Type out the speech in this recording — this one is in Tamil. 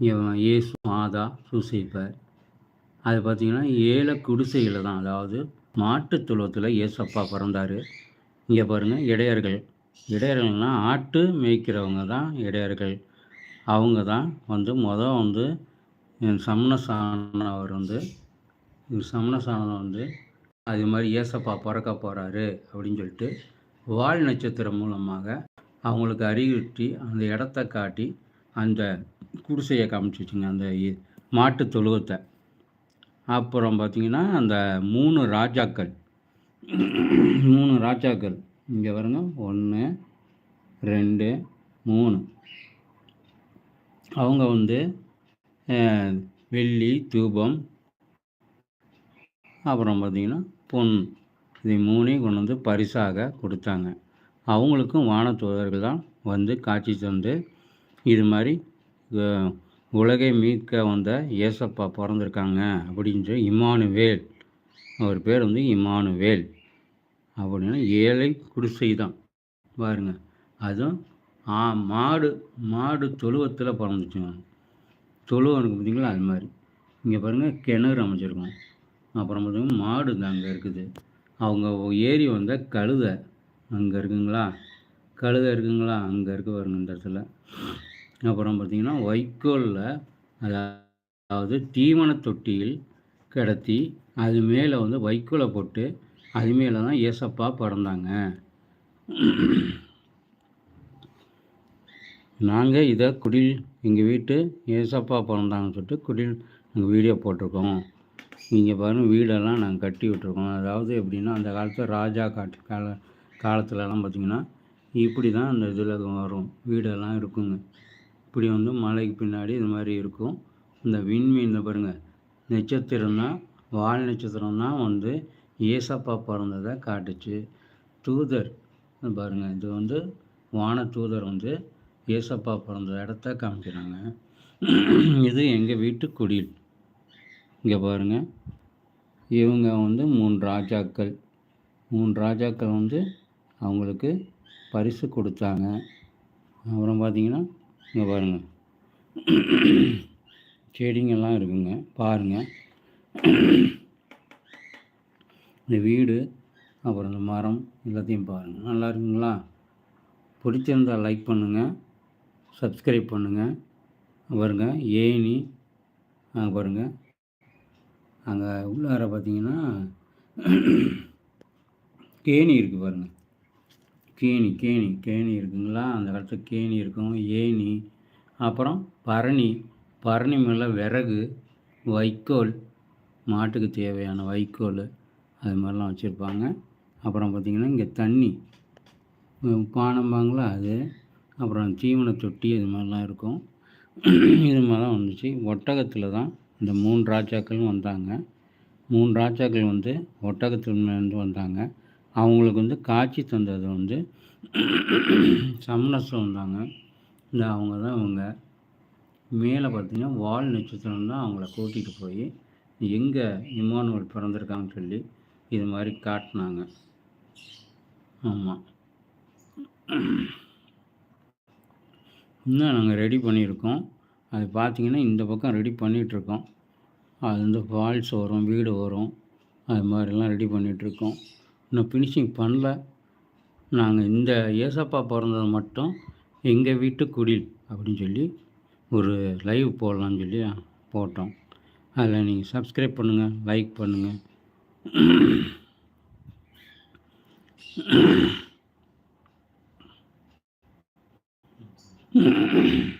இயேசு மாதா சூசைப்பர். அது பார்த்திங்கன்னா ஏழை குடிசையில் தான். அதாவது மாட்டுத் துளத்தில் இயேசப்பா பிறந்தார். இங்கே பாருங்கள் இடையர்கள். இடையர்கள்னால் ஆட்டு மேய்க்கிறவங்க தான் இடையர்கள். அவங்க தான் வந்து மொதல் வந்து சமணசானவர் வந்து சமண சாணம் வந்து அது மாதிரி ஏசப்பா பிறக்க போகிறாரு அப்படின்னு சொல்லிட்டு வால் நட்சத்திரம் மூலமாக அவங்களுக்கு அறிவுறுத்தி அந்த இடத்த காட்டி அந்த குடிசையை காமிச்சிச்சுங்க அந்த மாட்டு தொழுவத்தை. அப்புறம் பார்த்திங்கன்னா அந்த மூணு ராஜாக்கள். மூணு ராஜாக்கள். இங்கே வருங்க ஒன்று ரெண்டு மூணு. அவங்க வந்து வெள்ளி தூபம் அப்புறம் பார்த்திங்கன்னா பொன். இது மூணையும் கொண்டு வந்து பரிசாக கொடுத்தாங்க. அவங்களுக்கும் வானத்தூதர்கள் தான் வந்து காட்சி தந்து இது மாதிரி உலகை மீட்க வந்த ஏசப்பா பிறந்திருக்காங்க அப்படின்னு சொல்லி இமானுவேல் அவர் பேர் வந்து இமானுவேல் அப்படின்னா ஏழை குடிசை தான். பாருங்க அதுவும் ஆ மாடு மாடு தொழுவத்தில் பிறந்துச்சுங்க. தொழுவம் இருக்குது பார்த்தீங்களா? அது மாதிரி. இங்கே பாருங்கள் கிணறு அமைச்சிருக்கோம் அப்புறம் பார்த்தீங்கன்னா மாடு அங்கே இருக்குது. அவங்க ஏரி வந்த கழுதை அங்கே இருக்குங்களா? கழுதை இருக்குங்களா? அங்கே இருக்கு பாருங்கள் இந்த இடத்துல. அப்புறம் பார்த்திங்கன்னா வைக்கோலில் அதாவது தீவன தொட்டியில் கிடத்தி அது மேலே வந்து வைக்கோலை போட்டு அது மேலே தான் ஏசப்பா பிறந்தாங்க. நாங்கள் இதை குடில் எங்கள் வீட்டு ஏசப்பா பிறந்தாங்கன்னு சொல்லிட்டு குடில் நாங்கள் வீடியோ போட்டிருக்கோம். இங்கே பாருங்கள் வீடெல்லாம் நாங்கள் கட்டி விட்ருக்கோம் அதாவது எப்படின்னா அந்த காலத்தில் ராஜா காட்டு கால காலத்துலலாம் பார்த்திங்கன்னா இப்படி தான் அந்த இதில் வரும் வீடெல்லாம் இருக்குங்க. இப்படி வந்து மலைக்கு பின்னாடி இது மாதிரி இருக்கும். இந்த விண்மீன் பாருங்கள் நட்சத்திரம்னா வால் நட்சத்திரம்னா வந்து ஏசப்பா பிறந்ததை காட்டுச்சு. தூதர் பாருங்கள் இது வந்து வான தூதர் வந்து ஏசப்பா பிறந்த இடத்த காமிக்கிறாங்க. இது எங்கள் வீட்டு குடில். இங்கே பாருங்கள் இவங்க வந்து மூணு ராஜாக்கள். மூணு ராஜாக்கள் வந்து அவங்களுக்கு பரிசு கொடுத்தாங்க. அப்புறம் பார்த்திங்கன்னா இங்கே பாருங்கள் செடிங்கெல்லாம் இருக்குங்க. பாருங்கள் இந்த வீடு அப்புறம் இந்த மரம் எல்லாத்தையும் பாருங்கள் நல்லா இருக்குங்களா? பிடிச்சிருந்தால் லைக் பண்ணுங்கள் சப்ஸ்கிரைப் பண்ணுங்கள் பாருங்க. ஏனி அங்கே பாருங்கள் அங்கே உள்ளார பார்த்தீங்கன்னா கேணி இருக்குது பாருங்கள் கேணி கேணி கேணி இருக்குங்களா? அந்த காலத்தில் கேணி இருக்கும் ஏணி அப்புறம் பரணி. பரணி மேலே விறகு வைக்கோல் மாட்டுக்கு தேவையான வைக்கோல் அது மாதிரிலாம் வச்சுருப்பாங்க. அப்புறம் பார்த்திங்கன்னா இங்கே தண்ணி பானம்பாங்களா அது? அப்புறம் தீவன தொட்டி இது மாதிரிலாம் இருக்கும். இது மாதிரிலாம் வந்துச்சு. ஒட்டகத்தில் தான் இந்த மூணு ராஜாக்களும் வந்தாங்க. மூணு ராஜாக்கள் வந்து ஒட்டகத்துலேருந்து வந்தாங்க. அவங்களுக்கு வந்து காட்சி தந்தது வந்து சமணஸ்வரம் தாங்க இந்த அவங்க தான் அவங்க மேலே பார்த்திங்கன்னா வால் நட்சத்திரம் தான் அவங்கள கூட்டிகிட்டு போய் எங்கே இமானுவல் பிறந்திருக்காங்கன்னு சொல்லி இது மாதிரி காட்டினாங்க. ஆமாம் இன்னும் நாங்கள் ரெடி பண்ணியிருக்கோம். அது பார்த்திங்கன்னா இந்த பக்கம் ரெடி பண்ணிகிட்ருக்கோம் அது வந்து ஃபால்ஸ் வரும் வீடு வரும் அது மாதிரிலாம் ரெடி பண்ணிகிட்ருக்கோம் இன்னும் ஃபினிஷிங் பண்ணல நாங்கள் இந்த ஏசப்பா பிறந்தது மட்டும் எங்கள் வீட்டு குடில் அப்படின்னு சொல்லி ஒரு லைவ் போடலான்னு சொல்லி போட்டோம் அதில் நீங்கள் சப்ஸ்கிரைப் பண்ணுங்கள் லைக் பண்ணுங்கள் Mm-hmm.